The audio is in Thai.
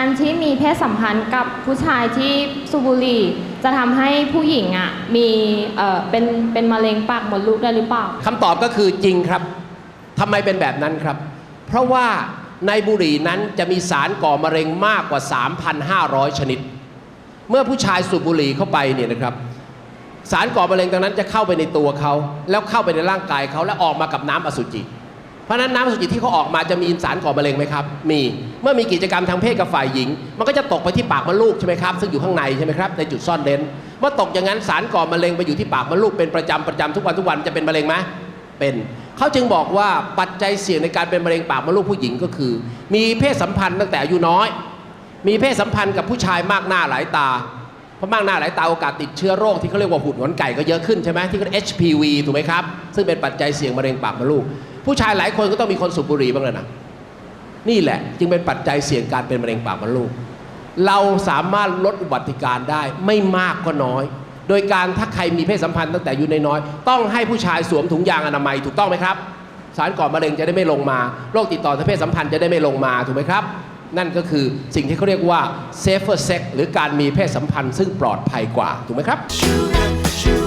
การที่มีเพศสัมพันธ์กับผู้ชายที่สูบบุหรี่จะทำให้ผู้หญิงอะมีเอ่อเป็นเป็นมะเร็งปากมดลูกได้หรือเปล่า คำตอบก็คือจริงครับ ทำไมเป็นแบบนั้นครับ เพราะว่าในบุหรี่นั้นจะมีสารก่อมะเร็งมากกว่า 3,500 ชนิด เมื่อผู้ชายสูบบุหรี่เข้าไปเนี่ยนะครับ สารก่อมะเร็งตรงนั้นจะเข้าไปในตัวเขา แล้วเข้าไปในร่างกายเขาแล้วออกมากับน้ำอสุจิ เพราะนั้นน้ำอสุจิที่เขาออกมาจะมีสารก่อมะเร็งไหมครับ มีเมื่อมีกิจกรรมทางเพศกับฝ่ายหญิง มันก็จะตกไปที่ปากมดลูกใช่ไหมครับซึ่งอยู่ข้างในใช่ไหมครับในจุดซ่อนเร้นเมื่อตกอย่างนั้นสารก่อมะเร็งไปอยู่ที่ปากมดลูกเป็นประจำประจำทุกวันทุกวันจะเป็นมะเร็งไหมเป็นเขาจึงบอกว่าปัจจัยเสี่ยงในการเป็นมะเร็งปากมดลูกผู้หญิงก็คือ มีเพศสัมพันธ์ตั้งแต่อายุน้อย มีเพศสัมพันธ์กับผู้ชายมากหน้าหลายตาเพราะมากหน้าหลายตาโอกาสติดเชื้อโรคที่เขาเรียกว่าหุ่นหงอนไก่ก็เยอะขึ้นใช่ไหมที่เขาเรียก HPV ถูกไหมครับ ซึ่งเป็นปัจจัยเสี่ยงมะเร็งปากมดลูก ผู้ชายหลายคนก็ต้องมีคนสูบบุหรี่บ้างเลยนะนี่แหละจึงเป็นปัจจัยเสี่ยงการเป็นมะเร็งปากมดลูก เราสามารถลดอุบัติการได้ไม่มากก็น้อย โดยการถ้าใครมีเพศสัมพันธ์ตั้งแต่อยู่ในน้อย ต้องให้ผู้ชายสวมถุงยางอนามัยถูกต้องไหมครับ สารก่อมะเร็งจะได้ไม่ลงมาโรคติดต่อทางเพศสัมพันธ์จะได้ไม่ลงมาถูกไหมครับ นั่นก็คือสิ่งที่เขาเรียกว่า safer sex หรือการมีเพศสัมพันธ์ซึ่งปลอดภัยกว่าถูกไหมครับ sugar, sugar.